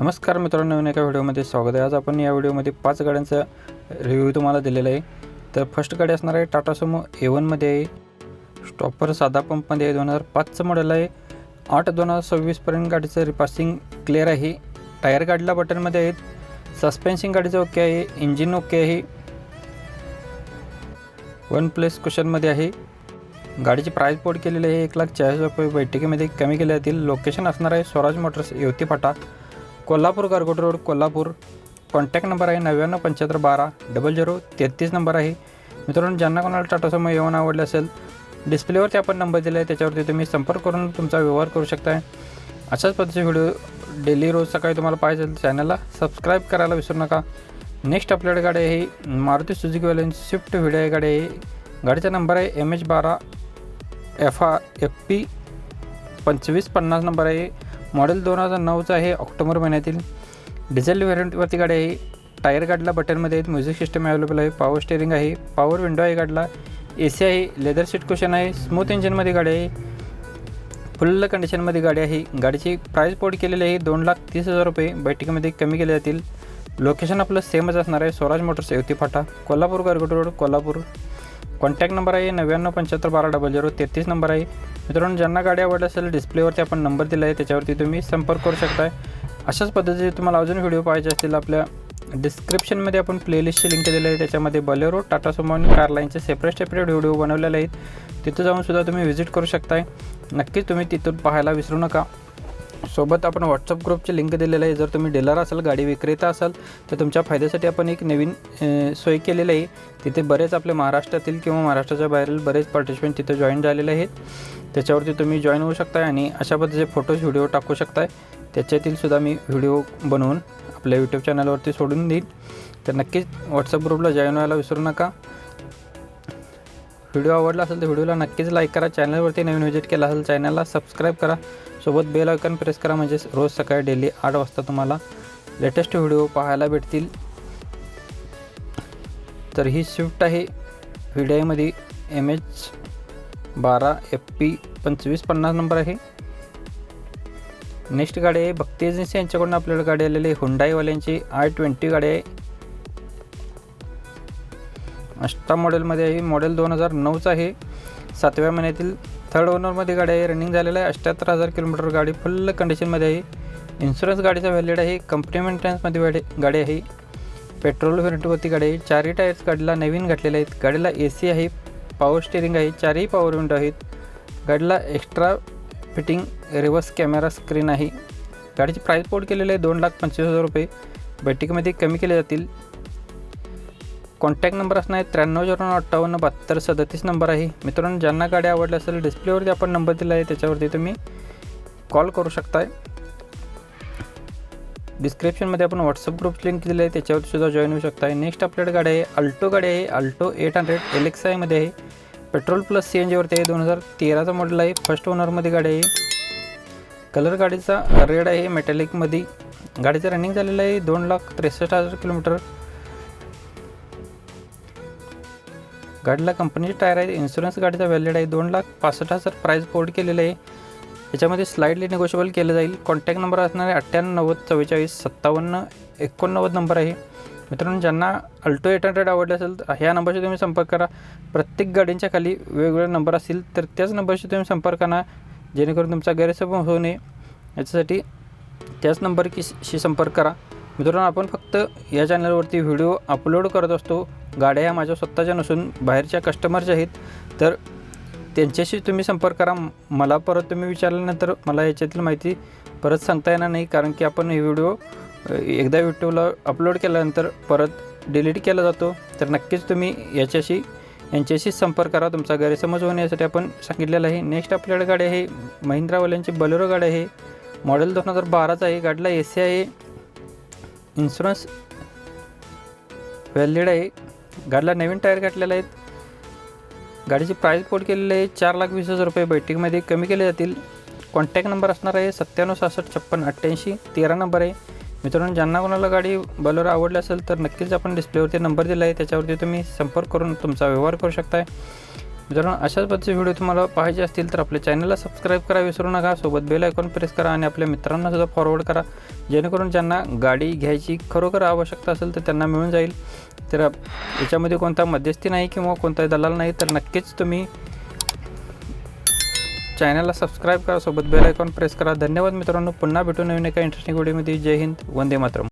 नमस्कार मित्रांनो नवीन एका व्हिडिओमध्ये स्वागत आहे. आज आपण या व्हिडिओमध्ये पाच गाड्यांचा रिव्ह्यू तुम्हाला दिलेला आहे. तर फर्स्ट गाडी असणार आहे टाटा सुमो ए वनमध्ये आहे. स्टॉपर साधा पंपमध्ये आहे. दोन हजार पाचचं मॉडेल आहे. आठ दोन हजार सव्वीसपर्यंत गाडीचं रिपासिंग क्लिअर आहे. टायर गाडीला बटनमध्ये आहेत. सस्पेन्शन गाडीचं ओके आहे. इंजिन ओके आहे. वन प्लस कुशनमध्ये आहे. गाडीची प्राईस बोर्ड केलेली आहे. एक लाख चाळीस रुपये. बैठकीमध्ये कमी केले जातील लोकेशन असणार आहे. स्वराज मोटर्स येवती फाटा. Kolhapur Gargot road Kolhapur. Contact number आहे नव्याण्णव पंच्याहत्तर बारा डबल झिरो तेहतीस नंबर आहे. मित्रांनो ज्यांना कोणाला टाटा समोर येऊन आवडले असेल डिस्प्लेवरती आपण नंबर दिला आहे त्याच्यावरती तुम्ही संपर्क करून तुमचा व्यवहार करू शकता अशाच पद्धतीचे व्हिडिओ डेली रोज सकाळी तुम्हाला पाहिजे चॅनलला सबस्क्राईब करायला विसरू नका. नेक्स्ट आपल्याकडे गाडी आहे मारुती सुझुकीवाल्यांची स्विफ्ट व्हिडिओ गाडी आहे गाडीचा नंबर आहे एम एच बारा एफ आर एफ पी पंचवीस पन्नास नंबर आहे मॉडेल दोन हजार नऊचं आहे ऑक्टोबर महिन्यातील. डिझेल व्हेरियंटवरती गाडी आहे. टायर गाडला बटनमध्ये आहेत. म्युझिक सिस्टम अवेलेबल आहे. पॉवर स्टेअरिंग आहे. पॉवर विंडो आहे गाडला. ए सी आहे. लेदर सीट क्वेश्चन आहे. स्मूथ इंजिनमध्ये गाडी आहे. फुल कंडिशनमध्ये गाडी आहे. गाडीची प्राईस पोर्ट केलेली आहे. दोन लाख तीस हजार रुपये. बैठकीमध्ये कमी केले जातील. लोकेशन आपलं सेमच असणार आहे. स्वराज मोटर्स युती फाटा. Kolhapur Gargot road Kolhapur. Contact number आहे नव्याण्णव पंच्याहत्तर बारा डबल झिरो तेहतीस नंबर आहे. मित्रांनो ज्यांना गाडी आवडली असेल डिस्प्लेवरती आपण नंबर दिला आहे त्याच्यावरती तुम्ही संपर्क करू शकताय. अशाच पद्धतीचे तुम्हाला अजून व्हिडिओ पाहिजे असतील आपल्या डिस्क्रिप्शनमध्ये आपण प्लेलिस्टची लिंक दिली आहे त्याच्यामध्ये बलेरो टाटा सुमो आणि कार लाईनचे सेपरेट सेपरेट व्हिडिओ बनवलेले आहेत. तिथं जाऊन सुद्धा तुम्ही व्हिजिट करू शकताय. नक्कीच तुम्ही तिथून पाहायला विसरू नका. सोबत आपण व्हॉट्सअप ग्रुपची लिंक दिलेलं आहे. जर तुम्ही डीलर असाल गाडी विक्रेता असाल तर तुमच्या फायद्यासाठी आपण एक नवीन सोय केलेली आहे. तिथे बरेच आपले महाराष्ट्रातील किंवा महाराष्ट्राच्या बाहेरील बरेच पार्टिसिपेंट तिथे जॉईन झालेले आहेत. त्याच्यावरती तुम्ही जॉईन होऊ शकताय आणि अशा पद्धतीचे फोटोज व्हिडिओ टाकू शकताय. त्याच्यातील सुद्धा मी व्हिडिओ बनवून आपल्या यूट्यूब चॅनलवरती सोडून देईन. तर नक्कीच व्हॉट्सअप ग्रुपला जॉईन व्हायला विसरू नका. व्हिडिओ आवडला असेल तर व्हिडिओला नक्कीच लाईक करा. चॅनलवरती नवीन व्हिजिट केला असेल चॅनलला सबस्क्राईब करा. सोबत बेल आयकॉन प्रेस करा. म्हणजेच रोज सकाळी डेली आठ वाजता तुम्हाला लेटेस्ट व्हिडिओ पाहायला भेटतील. तर ही स्विफ्ट आहे. व्हिडिओमध्ये एम एच बारा एफ पी पंचवीस पन्नास नंबर आहे. नेक्स्ट गाडी आहे. भक्ती एजन्सी यांच्याकडून आपल्याला गाडी आलेली आहे. हुंडाईवाल्यांची आय ट्वेंटी गाडी आहे. अष्टा मॉडेलमध्ये आहे. मॉडेल दोन हजार नऊचं आहे. सातव्या महिन्यातील थर्ड ओनरमध्ये गाडी आहे. रनिंग झालेलं आहे. अठ्ठ्याहत्तर हजार किलोमीटर गाडी फुल कंडिशनमध्ये आहे. इन्शुरन्स गाडीचा व्हॅलिड आहे. कंपनी मेंटेनन्समध्ये गाडी गाडी आहे. पेट्रोल व्हेरियंटवरती गाडी आहे. चारही टायर्स गाडीला नवीन घातलेले आहेत. गाडीला ए सी आहे. पॉवर स्टेरिंग आहे. चारही पॉवर विंडो आहेत. गाडीला extra fitting reverse camera screen आहे. गाडीची प्राईस पोर्ट केलेली आहे. दोन लाख पंचवीस हजार रुपये. बैठकीमध्ये कमी केले जातील. कॉन्टॅक्ट नंबर असणार आहे त्र्याण्णव झिरो अठ्ठावन्न बहात्तर सदतीस नंबर आहे. मित्रांनो ज्यांना गाडी आवडली असेल डिस्प्लेवरती आपण नंबर दिला आहे त्याच्यावरती तुम्ही कॉल करू शकताय. डिस्क्रिप्शनमध्ये आपण व्हॉट्सअप ग्रुप लिंक दिली आहे त्याच्यावरती सुद्धा जॉईन होऊ शकताय. नेक्स्ट आपल्याकडे गाडी आहे अल्टो गाडी आहे. अल्टो एट हंड्रेड एलेक्सायमध्ये आहे. पेट्रोल प्लस सी एन जीवरती आहे दोन हजार तेराचा मॉडेल आहे. फर्स्ट ओनरमध्ये गाडी आहे. कलर गाडीचा रेड आहे मेटॅलिकमध्ये गाडीचं रनिंग झालेलं आहे दोन लाख त्रेसष्ट हजार किलोमीटर. गाडीला कंपनीचे टायर आहेत इन्शुरन्स गाडीचा व्हॅलिड आहे. दोन लाख पासष्ट हजार प्राईस बोर्ड केलेलं आहे. याच्यामध्ये स्लाइडली निगोशिएबल केलं जाईल. कॉन्टॅक्ट नंबर असणार आहे अठ्ठ्याण्णव नव्वद चव्वेचाळीस सत्तावन्न एकोणनव्वद नंबर आहे. मित्रांनो ज्यांना अल्टो एट हंड्रेड आवडले असेल तर ह्या नंबरशी तुम्ही संपर्क करा. प्रत्येक गाडींच्या खाली वेगवेगळे नंबर असतील तर त्याच नंबरशी तुम्ही संपर्क करा. जेणेकरून तुमचा गैरसमज होऊ नये. याच्यासाठी त्याच नंबरशी संपर्क करा. मित्रांनो आपण फक्त या चॅनलवरती व्हिडिओ अपलोड करत असतो. गाड्या ह्या माझ्या स्वतःच्या नसून बाहेरच्या कस्टमरच्या आहेत. तर त्यांच्याशी तुम्ही संपर्क करा. मला परत तुम्ही विचारल्यानंतर मला याच्यातील माहिती परत सांगता येणार नाही. कारण की आपण हे व्हिडिओ एकदा यूट्यूबला अपलोड केल्यानंतर परत डिलीट केला जातो. तर नक्कीच तुम्ही याच्याशी यांच्याशी संपर्क करा. तुमचा गैरसमज होण्यासाठी आपण सांगितलेलं आहे. नेक्स्ट आपल्याकडे गाडी आहे. महिंद्रावाल्यांची बलेरो गाडी आहे. मॉडेल दोन हजार बाराचा आहे. गाडीला ए सी आहे. इन्शुरन्स व्हॅलिड आहे. गाडीला नवीन टायर घातलेले आहेत. गाडीची प्राईस कोड केलेली आहे चार लाख वीस हजार रुपये. बैठकीमध्ये कमी केले जातील. कॉन्टॅक्ट नंबर असणार आहे सत्त्याण्णव सहासष्ट छप्पन अठ्ठ्याऐंशी तेरा नंबर आहे. मित्रांनो ज्यांना कोणाला गाडी बलोर आवडली असेल तर नक्कीच आपण डिस्प्लेवरती नंबर दिला आहे. त्याच्यावरती तुम्ही संपर्क करून तुमचा व्यवहार करू शकताय. मित्रांनो अशाच पद्धतीचे व्हिडिओ तुम्हाला पाहिजे असतील तर आपल्या चॅनलला सबस्क्राईब करा विसरू नका. सोबत बेल आयकॉन प्रेस करा आणि आपल्या मित्रांना सुद्धा फॉरवर्ड करा. जेणेकरून ज्यांना गाडी घ्यायची खरोखर आवश्यकता असेल तर त्यांना मिळून जाईल. तर याच्यामध्ये कोणता मध्यस्थी नाही किंवा कोणताही दलाल नाही तर नक्कीच तुम्ही चॅनलला सबस्क्राईब करा. सोबत बेल आयकॉन प्रेस करा. धन्यवाद मित्रांनो. पुन्हा भेटू नवीन एका इंटरेस्टिंग व्हिडिओमध्ये जय हिंद. वंदे मातरम.